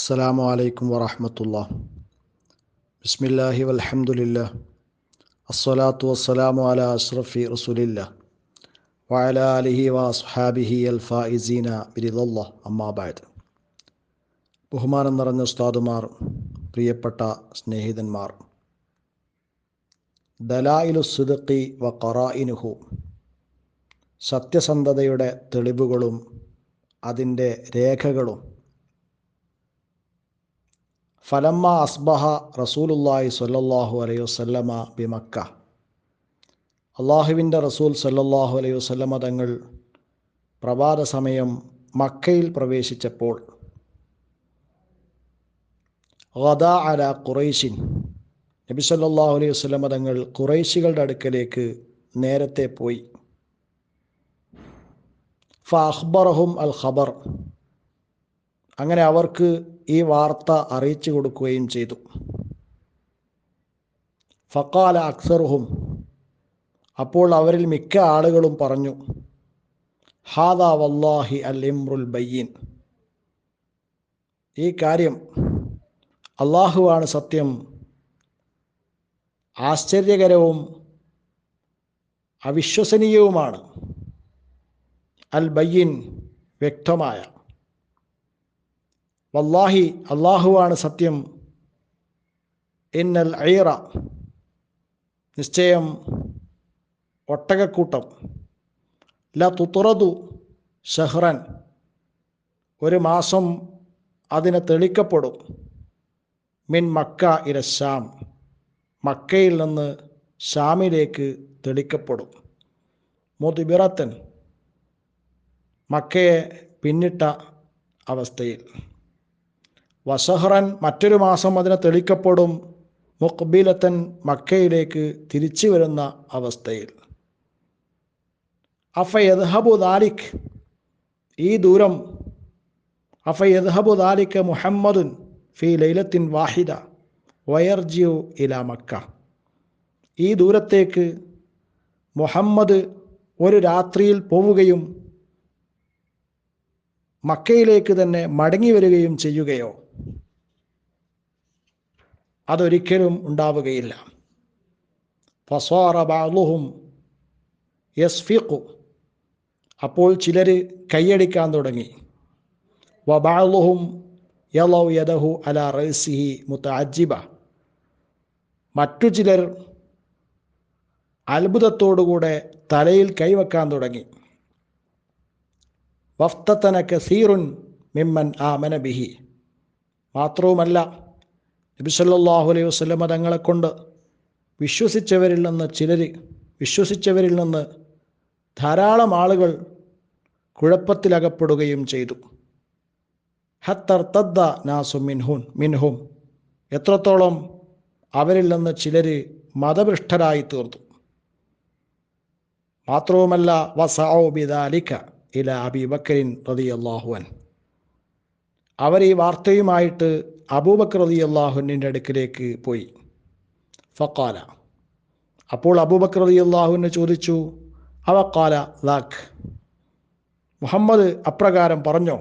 അസ്സലാമു അലൈക്കും വറഹമത്തുള്ള. ബിസ്മില്ലാഹി വൽഹംദുലില്ലാ. അസ്സലാത്തു വസ്സലാമു അല അഷ്റഫി റസൂലില്ല. വഅല അലിഹി വഅസ്ഹാബിഹി അൽ ഫായിസീന ബിരിദല്ലാ അമ്മാബായത് ബഹുമാനം നിറഞ്ഞ ഉസ്താദുമാർ പ്രിയപ്പെട്ട സ്നേഹിതന്മാർ. ദലായിലു സുദഖി വ ഖറായിനുഹു സത്യസന്ധതയുടെ തെളിവുകളും അതിന്റെ രേഖകളും ഫലമ്മ അസ്ബഹ റസൂലുല്ലാഹി സ്വല്ലല്ലാഹു അലൈഹി വസല്ലമ ബിമക്ക. അള്ളാഹുവിന്റെ റസൂൽ സല്ലല്ലാഹു അലൈഹി വസല്ലമ തങ്ങൾ പ്രഭാത സമയം മക്കയിൽ പ്രവേശിച്ചപ്പോൾ ഗദ അല ഖുറൈശിൻ നബി സല്ലല്ലാഹു അലൈഹി വസല്ലമ തങ്ങൾ ഖുറൈശികളുടെ അടുക്കലേക്ക് നേരത്തെ പോയി. ഫ അഖ്ബറഹും അൽ ഖബർ. അങ്ങനെ അവർക്ക് ഈ വാർത്ത അറിയിച്ചു കൊടുക്കുകയും ചെയ്തു. ഫക്കാല അക്സറുഹും അപ്പോൾ അവരിൽ മിക്ക ആളുകളും പറഞ്ഞു ഹാദാ വല്ലാഹി അൽ ഇമ്രുൽ ബയ്യീൻ. ഈ കാര്യം അള്ളാഹുവാണ് സത്യം. ആശ്ചര്യകരവും അവിശ്വസനീയവുമാണ്. അൽ ബയ്യീൻ വ്യക്തമായ വല്ലാഹി അള്ളാഹുവാണ് സത്യം. ഇന്നൽ ഐറ നിശ്ചയം ഒട്ടകക്കൂട്ടം. ല തുറതു ഷഹ്റൻ ഒരു മാസം അതിനെ തെളിക്കപ്പെടും. മിൻ മക്ക ഇര ഷാം മക്കയിൽ നിന്ന് ഷാമിലേക്ക് തെളിക്കപ്പെടും. മുതിബിറത്തൻ മക്കയെ പിന്നിട്ട അവസ്ഥയിൽ. വസഹ്റൻ മറ്റൊരു മാസം അതിനെ തെളിക്കപ്പെടും. മുഖ്ബീലത്തൻ മക്കയിലേക്ക് തിരിച്ചു വരുന്ന അവസ്ഥയിൽ. അഫ യദ്ഹബു ദാലിഖ് ഈ ദൂരം അഫ യദ്ഹബു ദാലിഖ് മുഹമ്മദുൻ ഫി ലൈലത്തിൻ വാഹിദ. വയർജിയു ഇല മക്ക. ഈ ദൂരത്തേക്ക് മുഹമ്മദ് ഒരു രാത്രിയിൽ പോവുകയും മക്കയിലേക്ക് തന്നെ മടങ്ങി വരികയും ചെയ്യുകയോ അതൊരിക്കലും ഉണ്ടാവുകയില്ല. ഫസ്വാറബാലുഹും യസ്ഫിഖു. അപ്പോൾ ചിലർ കൈയടിക്കാൻ തുടങ്ങി. വബാലുഹും യലൗ യദഹു അല റസിഹി മുത്തഅജിബ മറ്റു ചിലർ അത്ഭുതത്തോടുകൂടെ തലയിൽ കൈവെക്കാൻ തുടങ്ങി. വഫ്തത്തനക്ക് കസീറുൻ മിമ്മൻ ആ മനബിഹി മാത്രവുമല്ല നബി സല്ലല്ലാഹു അലൈഹി വസ്ലമ തങ്ങളെക്കൊണ്ട് വിശ്വസിച്ചവരിൽ നിന്ന് ചിലർ വിശ്വസിച്ചവരിൽ നിന്ന് ധാരാളം ആളുകൾ കുഴപ്പത്തിലകപ്പെടുകയും ചെയ്തു. ഹത്തർ തദ്ദ നാസു മിൻഹുൻ മിൻഹും. എത്രത്തോളം അവരിൽ നിന്ന് ചിലർ മതഭ്രഷ്ടരായി തീർന്നു മാത്രവുമല്ല വസാഓ ബിദാലിക ഇല അബി ബക്കരിൻ റതി അള്ളാഹുവൻ അവർ ഈ വാർത്തയുമായിട്ട് അബൂബക്കർ റതി അള്ളാഹുവിന്റെ അടുക്കിലേക്ക് പോയി. ഫക്കാല അപ്പോൾ അബൂബക്കർ റതി അള്ളാഹുവിനെ ചോദിച്ചു അവക്കാല ദാഖ് മുഹമ്മദ് അപ്രകാരം പറഞ്ഞോ?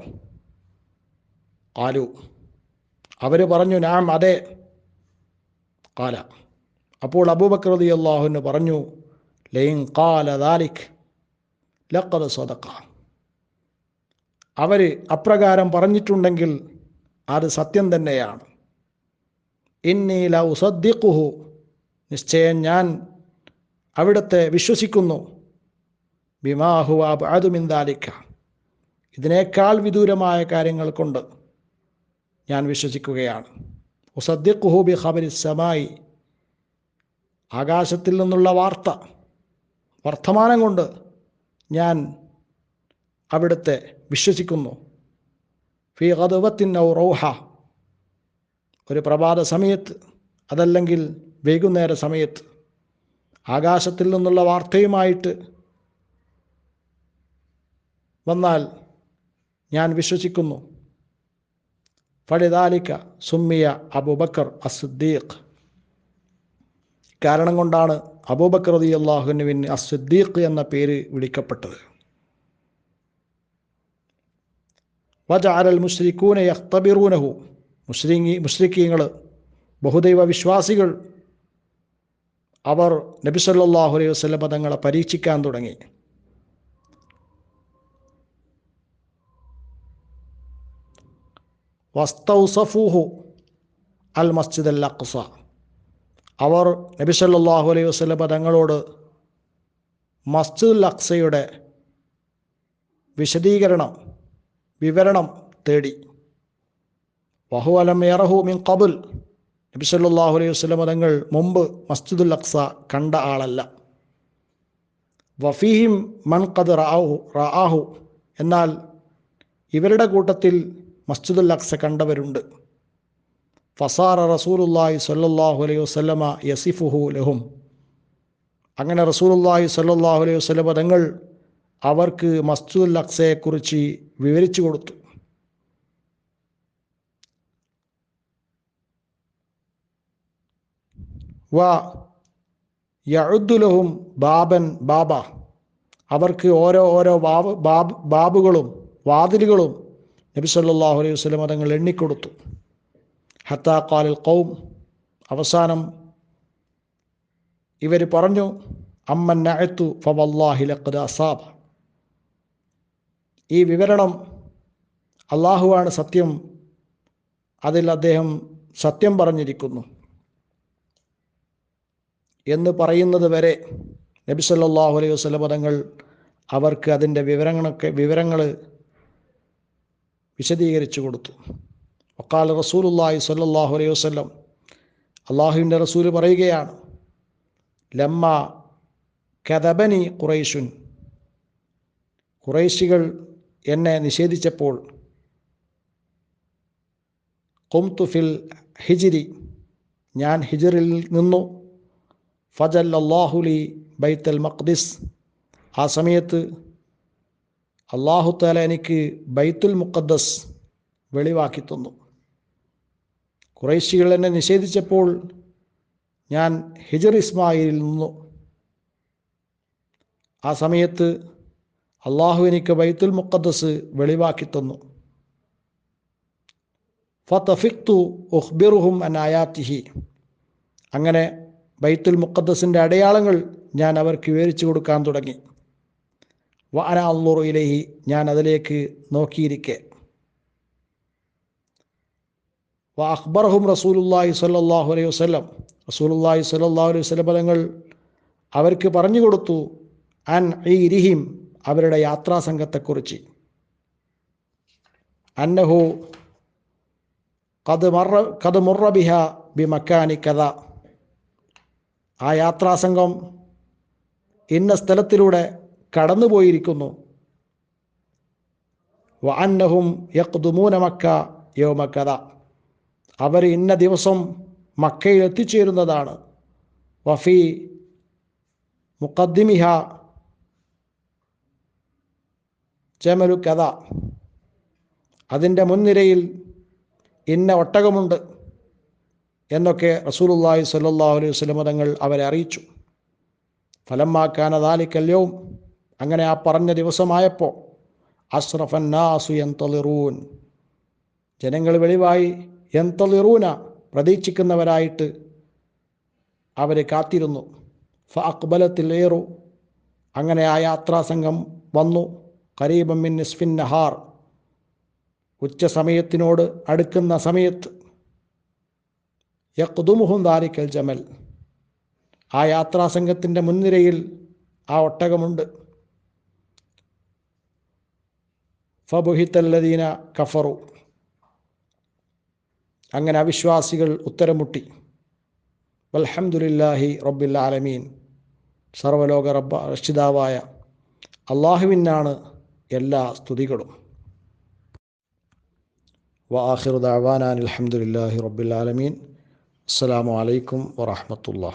ആലു അവർ പറഞ്ഞു നാം അതെ. കാല അപ്പോൾ അബൂബക്കർ റതി അള്ളാഹുവിന് പറഞ്ഞു ലൈൻ കാല ദാലിഖ് ലക്കത് സ്വതക്ക അവർ അപ്രകാരം പറഞ്ഞിട്ടുണ്ടെങ്കിൽ അത് സത്യം തന്നെയാണ്. ഇന്നീല ഉസദ്ദിഖുഹു നിശ്ചയം ഞാൻ അവിടുത്തെ വിശ്വസിക്കുന്നു. ബിമാഹു അതുമിന്താലിക്ക ഇതിനേക്കാൾ വിദൂരമായ കാര്യങ്ങൾ കൊണ്ട് ഞാൻ വിശ്വസിക്കുകയാണ്. ഉസദ്ദിഖുഹു ബി ഖബരി സമായി. ആകാശത്തിൽ നിന്നുള്ള വാർത്ത വർത്തമാനം കൊണ്ട് ഞാൻ അവിടുത്തെ വിശ്വസിക്കുന്നു. ഫി ഖദവത്തിൻ ഔ ഒരു പ്രഭാത സമയത്ത് അതല്ലെങ്കിൽ വൈകുന്നേര സമയത്ത് ആകാശത്തിൽ നിന്നുള്ള വാർത്തയുമായിട്ട് വന്നാൽ ഞാൻ വിശ്വസിക്കുന്നു. ഫലിദാലിക്ക സുമ്മിയ അബൂബക്കർ അസുദ്ദീഖ് കാരണം കൊണ്ടാണ് അബൂബക്കർ അലി അള്ളാഹുനുവിന് അസുദ്ദീഖ് എന്ന പേര് വിളിക്കപ്പെട്ടത്. വജഅല മുസ്ലിക്കൂനെ അഖ്തബിറൂനഹു മുസ്ലിങ്ങി മുസ്ലിക്കീങ്ങൾ ബഹുദൈവ വിശ്വാസികൾ അവർ നബി സല്ലല്ലാഹു അലൈഹി വസ്ലം തങ്ങളെ പരീക്ഷിക്കാൻ തുടങ്ങി. വസ്തൗസഫൂഹു അൽ മസ്ജിദ് അൽ അഖ്സ. അവർ നബി സല്ലല്ലാഹു അലൈഹി വസല്ലം തങ്ങളോട് മസ്ജിദുൽ അക്സയുടെ വിശദീകരണം വിവരണം തേടി. വഹുവലം യറഹു മിൻ കബുൽ നബി സല്ലല്ലാഹു അലൈഹി വസ്ലം തങ്ങൾ മുമ്പ് മസ്ജിദുൽ അക്സ കണ്ട ആളല്ല. വഫീഹിം മൻ ഖദ് റാഹു റാഹു എന്നാൽ ഇവരുടെ കൂട്ടത്തിൽ മസ്ജിദുൽ അക്സ കണ്ടവരുണ്ട്. ഫസാറ റസൂലുല്ലാഹി സല്ലാഹു അലൈഹി വസ്ലമ യസിഫുഹു ലഹും. അങ്ങനെ റസൂലുല്ലാഹി സല്ലാഹു അലൈഹി വസ്ലമ തങ്ങൾ അവർക്ക് മസ്ജിദുൽ അക്സയെക്കുറിച്ച് വിവരിച്ചു കൊടുത്തു. വ ബാബൻ ബാബ. അവർക്ക് ഓരോ ഓരോ ബാബ് ബാബ് ബാബുകളും വാതിലുകളും നബി സല്ലല്ലാഹു അലൈഹി വസ്ലം തങ്ങൾ എണ്ണിക്കൊടുത്തു. ഹത്താ കാലിൽ ഖൗം. അവസാനം ഇവർ പറഞ്ഞു അമ്മൻ നഅത്തു ഫവല്ലാഹി ലഖദ അസാബ. ഈ വിവരണം അള്ളാഹുവാണ് സത്യം. അതിൽ അദ്ദേഹം സത്യം പറഞ്ഞിരിക്കുന്നു. എന്ന് പറയുന്നത് വരെ നബി സല്ലല്ലാഹു അലൈഹി വസല്ലം പദങ്ങൾ അവർക്ക് അതിന്റെ വിവരങ്ങളൊക്കെ വിവരങ്ങൾ വിശദീകരിച്ചു കൊടുത്തു. ഒക്കാൽ റസൂലുല്ലാഹി സല്ലാഹു അലൈഹി വസ്ലം അള്ളാഹുവിന്റെ റസൂൽ പറയുകയാണ് ലമ്മ കഥബനി ഖുറൈശുൻ. ഖുറൈശികൾ എന്നെ നിഷേധിച്ചപ്പോൾ കൊംതു ഫിൽ ഹിജിരി ഞാൻ ഹിജിറിൽ നിന്നു. ഫജൽ അള്ളാഹുലി ബൈത്തൽ മഖ്ദിസ്. ആ സമയത്ത് അള്ളാഹു താല എനിക്ക് ബൈത്തുൽ മുഖദ്ദസ് വെളിവാക്കി തന്നു. കുറേശികൾ എന്നെ നിഷേധിച്ചപ്പോൾ ഞാൻ ഹിജർ ഇസ്മായിലിൽ നിന്നു. ആ സമയത്ത് അള്ളാഹു എനിക്ക് ബൈത്തുൽ മുഖദ്ദസ് വെളിവാക്കി തന്നു. ഫതഫിക്തു ആയാത്തിഹി. അങ്ങനെ ബൈത്തുൽ മുക്കദ്സിന്റെ അടയാളങ്ങൾ ഞാൻ അവർക്ക് വിവരിച്ചു കൊടുക്കാൻ തുടങ്ങി. വാന അള്ളുറയിലേഹി ഞാൻ അതിലേക്ക് നോക്കിയിരിക്കെ. വ അക്ബർഹും റസൂലുല്ലാഹി സ്വല്ലല്ലാഹു അലൈഹി വസ്ലം റസൂലുല്ലാഹി സ്വല്ലല്ലാഹു അലൈഹി വസ്ലം പദങ്ങൾ അവർക്ക് പറഞ്ഞു കൊടുത്തു. അൻ ഈരിഹിം അവരുടെ യാത്രാ സംഘത്തെക്കുറിച്ച് അന്നഹു കത് മറ കത് മുറബിഹ ബി മക്കാനി കഥ. ആ യാത്രാസംഘം ഇന്ന സ്ഥലത്തിലൂടെ കടന്നുപോയിരിക്കുന്നു. വഅന്നഹും യക്തുമൂന മക്ക യോമ കഥ. അവർ ഇന്ന ദിവസം മക്കയിൽ എത്തിച്ചേരുന്നതാണ്. വഫി മുഖദ്ദിമിഹ ജമലു കഥ. അതിന്റെ മുൻനിരയിൽ ഇന്ന ഒട്ടകമുണ്ട് എന്നൊക്കെ റസൂലുള്ളാഹി സ്വല്ലല്ലാഹു അലൈഹി വസല്ലം തങ്ങൾ അവരെ അറിയിച്ചു. ഫലമാക്കാൻ ദാലിക്കല്യവും അങ്ങനെ ആ പറഞ്ഞ ദിവസമായപ്പോൾ അഷ്റഫന്നാസു എന്തളിറൂൻ ജനങ്ങൾ വെളിവായി എന്തളിറൂന പ്രതീക്ഷിക്കുന്നവരായിട്ട് അവർ കാത്തിരുന്നു. ഫ അക്ബലത്തിലേറു അങ്ങനെ ആ യാത്രാസംഘം വന്നു. കരീബം മിൻ നിസ്ഫിൻ നഹാർ. ഉച്ച സമയത്തിനോട് അടുക്കുന്ന സമയത്ത് യക്തുമുഹും ദാരിക്കൽ ജമൽ. ആ യാത്രാ യാത്രാസംഘത്തിന്റെ മുൻനിരയിൽ ആ ഒട്ടകമുണ്ട്. ഫബുഹിത്തല്ലദീന കഫറു. അങ്ങനെ അവിശ്വാസികൾ ഉത്തരമുട്ടി. വൽഹംദുലില്ലാഹി റബ്ബിൽ ആലമീൻ. സർവലോക റബ്ബ രക്ഷിതാവായ അള്ളാഹുവിനാണ് എല്ലാ സ്തുതികളും. വാഹിർ ദാവാനാൻ അലഹമുല്ലാഹി റബ്ബുലാലമീൻ അസ്സാം വലൈക്കും വാഹമത്തുള്ള